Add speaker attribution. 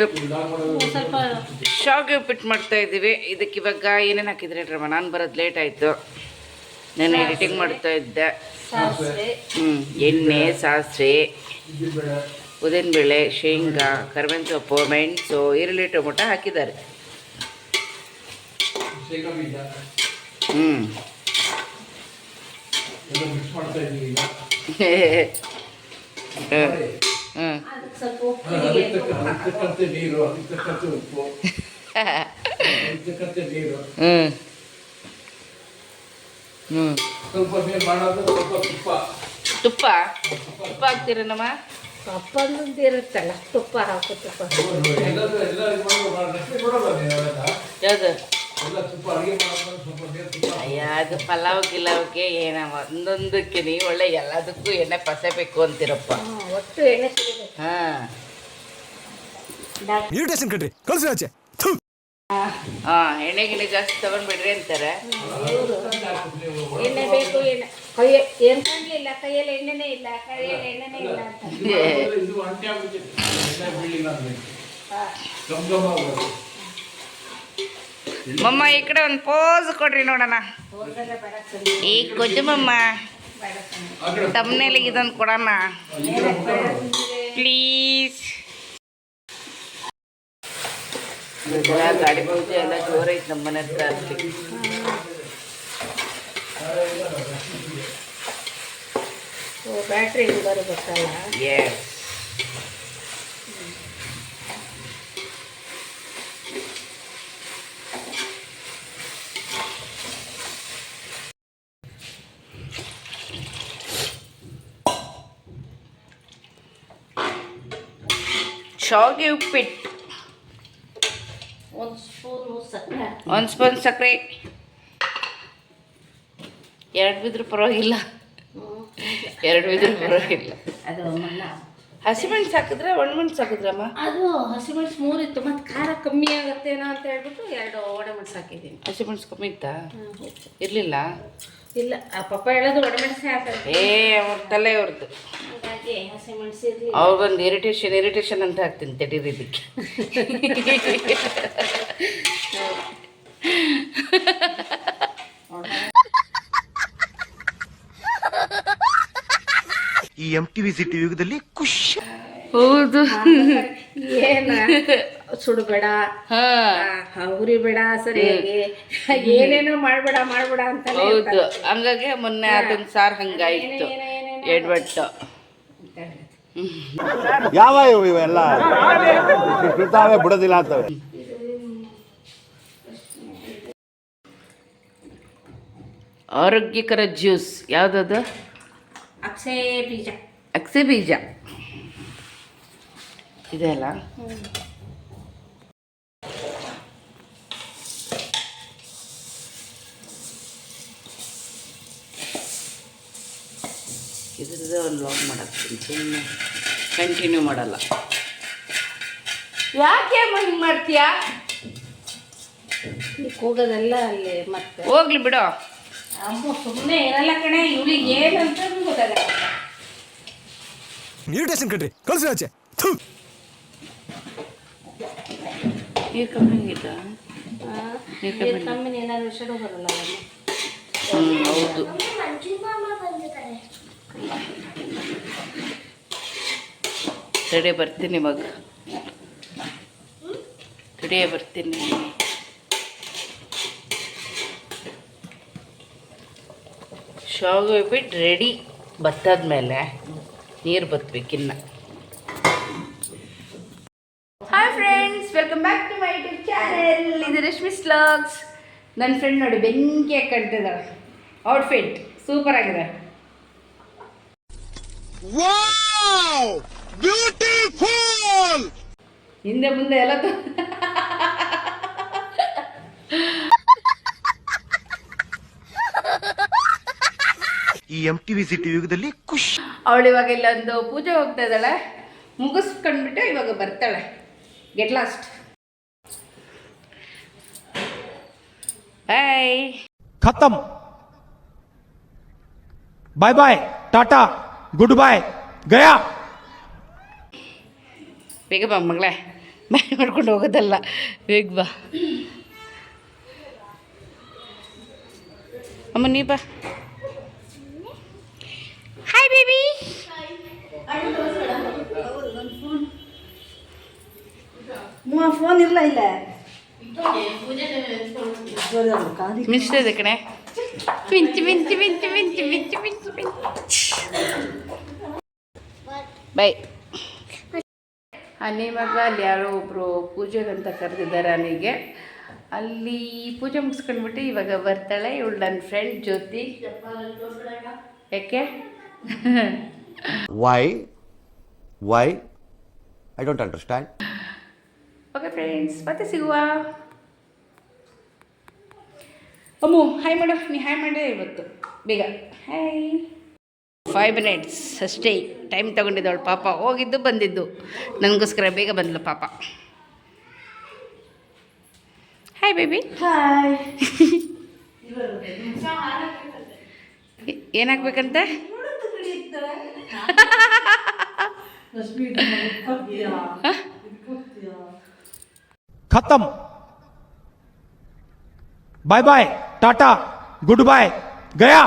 Speaker 1: Well
Speaker 2: ಸ್ವಲ್ಪ
Speaker 1: ಶಾವಿಗೆ ಉಪ್ಪಿಟ್ಟು ಮಾಡ್ತಾ ಇದ್ದೀವಿ. ಇದಕ್ಕೆ ಇವಾಗ ಏನೇನು ಹಾಕಿದ್ರೆ ರಮ್ಮ ನಾನು ಬರೋದು ಲೇಟ್ ಆಯಿತು. ನಾನು ಎಡಿಟಿಂಗ್ ಮಾಡ್ತಾ ಇದ್ದೆ. ಹ್ಞೂ ಎಣ್ಣೆ ಸಾಸಿವೆ ಉದ್ದಿನಬೇಳೆ ಶೇಂಗಾ ಕರಿಬೇವಿನ ಸೊಪ್ಪು ಮೆಣಸು ಈರುಳ್ಳಿ ಟೊಮೊಟೊ ಹಾಕಿದ್ದಾರೆ. ಹ್ಞೂ ಹ್ಞೂ ಹ್ಞೂ
Speaker 3: ತುಪ್ಪ
Speaker 1: ತುಪ್ಪ ಹಾಕ್ತೀರೇನಮ್ಮ
Speaker 2: ಅನ್ನೋದು ಇರುತ್ತಲ್ಲ ತುಪ್ಪ ಹಾಕು ತುಪ್ಪ
Speaker 1: ಯಾವುದು ಅಯ್ಯ ಅದು ಪಲಾವ್ ಗಿಲಾವ್ಗೆ ಏನ ಒಂದೊಂದಕ್ಕೆ ನೀವು ಒಳ್ಳೆ ಎಲ್ಲದಕ್ಕೂ ಎಣ್ಣೆ ಪಸಬೇಕು ಅಂತಿರಪ್ಪ.
Speaker 2: ಒಟ್ಟು ಎಣ್ಣೆ
Speaker 1: ಹಾಂ.
Speaker 4: ಇರಿಟೇಷನ್ ಕಣ್ರಿ ಕಳ್ಸಿ ಆಚೆ.
Speaker 1: ಹಾಂ ಎಣ್ಣೆ ಗಿಣ್ಣೆ ಜಾಸ್ತಿ ತಗೊಂಡ್ಬಿಡ್ರಿ ಅಂತಾರೆ.
Speaker 2: ಎಣ್ಣೆ ಬೇಕು ಎಣ್ಣೆ ಕೈಯ ಏನ್ ಕಾಣ್ಲಿಲ್ಲ ಕೈಯಲ್ಲಿ ಎಣ್ಣೆನೇ ಇಲ್ಲ ಕೈಯಲ್ಲಿ ಎಣ್ಣೆನೇ ಇಲ್ಲ ಅಂತ.
Speaker 1: ಮಮ್ಮ ಈ ಕಡೆ ಒಂದು ಪೋಸ್ ಕೊಡ್ರಿ ನೋಡೋಣ. ಈ ಕೊಜ್ಜು ಮಮ್ಮ ತಮ್ಮನೇಲಿ ಇದೊಂದು ಕೊಡೋಣ ಪ್ಲೀಸ್ ಗಾಡಿ ಪೂಜೆ ಎಲ್ಲ ಜೋರೈತೆ ನಮ್ಮ ಮನೆ ಹತ್ರ
Speaker 2: ಬ್ಯಾಟ್ರಿ ಬರಬೇಕಲ್ಲ?
Speaker 1: ಎಸ್ ಶಾವಿಗೆ ಉಪ್ಪಿಟ್ಟು.
Speaker 2: ಒಂದು ಸ್ಪೂನು ಸಕ್ಕರೆ
Speaker 1: ಒಂದು ಸ್ಪೂನ್ ಸಕ್ಕರೆ. ಎರಡು ಬಿದ್ರು ಪರವಾಗಿಲ್ಲ. ಎರಡು ಬಿದ್ರು ಪರವಾಗಿಲ್ಲ.
Speaker 2: ಅದು
Speaker 1: ಹಸಿಮೆಣಸು ಹಾಕಿದ್ರೆ ಒಣಮೆಣಸು ಹಾಕಿದ್ರಮ್ಮ?
Speaker 2: ಅದು ಹಸಿಮೆಣಸು ಇತ್ತು ಮತ್ತು ಖಾರ ಕಮ್ಮಿ ಆಗುತ್ತೇನೋ ಅಂತ ಹೇಳ್ಬಿಟ್ಟು ಎರಡು ಒಣಮೆಣಸು ಹಾಕಿದ್ದೀನಿ.
Speaker 1: ಹಸಿಮೆಣಸು ಕಮ್ಮಿ ಇತ್ತಾ? ಇರಲಿಲ್ಲ?
Speaker 2: ಇಲ್ಲ ಆ ಪಪ್ಪ ಹೇಳೋದು ಒಣಮೆಣಸೇ ಹಾಕಿ
Speaker 1: ಏ ಅವ್ರ ತಲೆ ಅವ್ರದ್ದು. ಅವ್ರಿಗೊಂದು ಇರಿಟೇಷನ್ ಇರಿಟೇಷನ್ ಅಂತ ಹಾಕ್ತೀನಿ ತಡೀರಿ ಇದಕ್ಕೆ.
Speaker 4: ಈ ಎಂ ಟಿವಿ ಸಿಟಿ ಯುಗದಲ್ಲಿ ಖುಷಿ.
Speaker 1: ಹೌದು.
Speaker 2: ಏನ? ಸುಡಬೇಡ.
Speaker 1: ಹಾ.
Speaker 2: ಉರಿಬೇಡ ಸರಿಯಾಗಿ ಏನೇನೋ ಮಾಡ್ಬೇಡ ಮಾಡ್ಬೇಡ ಅಂತ
Speaker 1: ಹೌದು. ಹಂಗಾಗಿ ಮೊನ್ನೆ ಅದೊಂದು ಸಾರ್ ಹಂಗಾಯ್ತು. ಎಡ್ಬಟ್ಟು
Speaker 5: ಯಾವ ಇವು ಇವೆಲ್ಲ? ಬಿಡ್ತಾವೆ ಬಿಡೋದಿಲ್ಲ ಅಂತವೆ.
Speaker 1: ಆರೋಗ್ಯಕರ ಜ್ಯೂಸ್ ಯಾವುದದು?
Speaker 2: ಅಕ್ಷೆ ಬೀಜ.
Speaker 1: ಅಕ್ಸೆ ಬೀಜ. ಇದೆ ಇದ್ರದ್ದು ಒಂದು ಲಾಗ್ ಮಾಡಾಕ್ತೀನಿ ಸುಮ್ಮನೆ ಕಂಟಿನ್ಯೂ ಮಾಡಲ್ಲ. ಯಾಕೆ ಅಮ್ಮ ಹಿಂಗೆ ಮಾಡ್ತೀಯಾ?
Speaker 2: ಹೋಗೋದೆಲ್ಲ ಕೂಗೋದೆಲ್ಲ ಅಲ್ಲಿ ಮತ್ತೆ.
Speaker 1: ಹೋಗ್ಲಿ ಬಿಡು.
Speaker 2: ಅಮ್ಮ ಸುಮ್ಮನೆ ಇರಲ್ಲ ಕಣೆ ಇವಳಿಗೆ ಏನಂತ ಗೊತ್ತಾಗಲ್ಲ.
Speaker 4: ಇರಿಟೇಷನ್ ಕಣ್ರಿ ಕಳ್ಸಿ ಆಚೆ.
Speaker 1: ನೀರು ಕಮ್ಮಿ ನೀರ್
Speaker 2: ಏನಾದ್ರು ಬರಲ್ಲ
Speaker 1: ಹೌದು. ತಡೆ ಬರ್ತೀನಿ ಇವಾಗ. ತಡೆ ಬರ್ತೀನಿ. ಶಾವಿಗೆ ಬಿಟ್ಟು ರೆಡಿ ಬತ್ತಾದ ಮೇಲೆ ನೀರು ಬತ್ತಬೇಕಿನ್ನ hi friends welcome back to my YouTube channel ಇದು ರಶ್ಮಿ ಸ್ಲಾಗ್ಸ್ ನನ್ನ ಫ್ರೆಂಡ್ ನೋಡಿ ಬೆಂಕಿ ಕಂಟಿದ್ದಾಳೆ ಔಟ್ಫಿಟ್ ಸೂಪರ್ ಆಗಿದೆ. ವಾವ್ ಬ್ಯೂಟಿಫುಲ್ ಹಿಂದೆ ಮುಂದೆ ಎಲ್ಲ
Speaker 4: ಈ ಎಂ ಟಿ ವಿ ಸಿಟಿ ಯುಗದಲ್ಲಿ ಖುಷಿ.
Speaker 1: ಅವಳು ಇವಾಗ ಇಲ್ಲೊಂದು ಪೂಜೆ ಹೋಗ್ತಾ ಇದ್ದಾಳೆ. ಮುಗಿಸ್ಕೊಂಡ್ಬಿಟ್ಟು ಇವಾಗ ಬರ್ತಾಳೆ. ಗೆಟ್ ಲಾಸ್ಟ್ ಬಾಯ್
Speaker 6: ಖತಮ್ ಬಾಯ್ ಬಾಯ್ ಟಾಟಾ ಗುಡ್ ಬಾಯ್ ಗಯಾ.
Speaker 1: ಬೇಗ ಬಾ ಮಗಳೇ. ಬಾಯ್ ಮಾಡ್ಕೊಂಡು ಹೋಗೋದಲ್ಲ. ಬೇಗ ಬಾ. ಅಮ್ಮ ನೀ ಬಾ. ಹಾಯ್ ಬೇಬಿ
Speaker 2: ಫೋನ್ ಇಲ್ಲ ಇಲ್ಲ.
Speaker 1: ಮಿನ್ಸ್ಟರ್ ಇದೆ ಕಣೆ. ಮಿಂಚು ಮಿಂಚು ಮಿಂಚು ಮಿಂಚು ಮಿಂಚು ಮಿಂಚು. ಬೈ ಮಗ ಅಲ್ಲಿ ಯಾರೋ ಒಬ್ಬರು ಪೂಜೆಗಂತ ಕರೆದಿದ್ದಾರೆ ಅನಿಗೆ ಅಲ್ಲಿ ಪೂಜೆ ಮುಗಿಸ್ಕೊಂಡ್ಬಿಟ್ಟು ಇವಾಗ ಬರ್ತಾಳೆ ಇವಳು ನನ್ನ ಫ್ರೆಂಡ್ ಜ್ಯೋತಿ. ಯಾಕೆ?
Speaker 5: Why why I don't understand
Speaker 1: okay friends ಮತ್ತೆ ಸಿಗುವ? ಅಮ್ಮು ಹಾಯ್ ಮಾಡು. ನೀ ಹಾಯ್ ಮಾಡೇ ಇವತ್ತು. ಬೇಗ. ಹಾಯ್ ಫೈವ್ ಮಿನಿಟ್ಸ್ ಅಷ್ಟೇ. ಟೈಮ್ ತೊಗೊಂಡಿದ್ದವಳು ಪಾಪ. ಹೋಗಿದ್ದು ಬಂದಿದ್ದು. ನನಗೋಸ್ಕರ ಬೇಗ ಬಂದಳು ಪಾಪ. ಹಾಯ್ ಬೇಬಿ
Speaker 2: ಹಾಯ್
Speaker 1: ಏನಾಗಬೇಕಂತ
Speaker 6: ಖತಮ್ ಬಾಯ್ ಬಾಯ್ ಟಾಟಾ ಗುಡ್ ಬಾಯ್ ಗಯಾ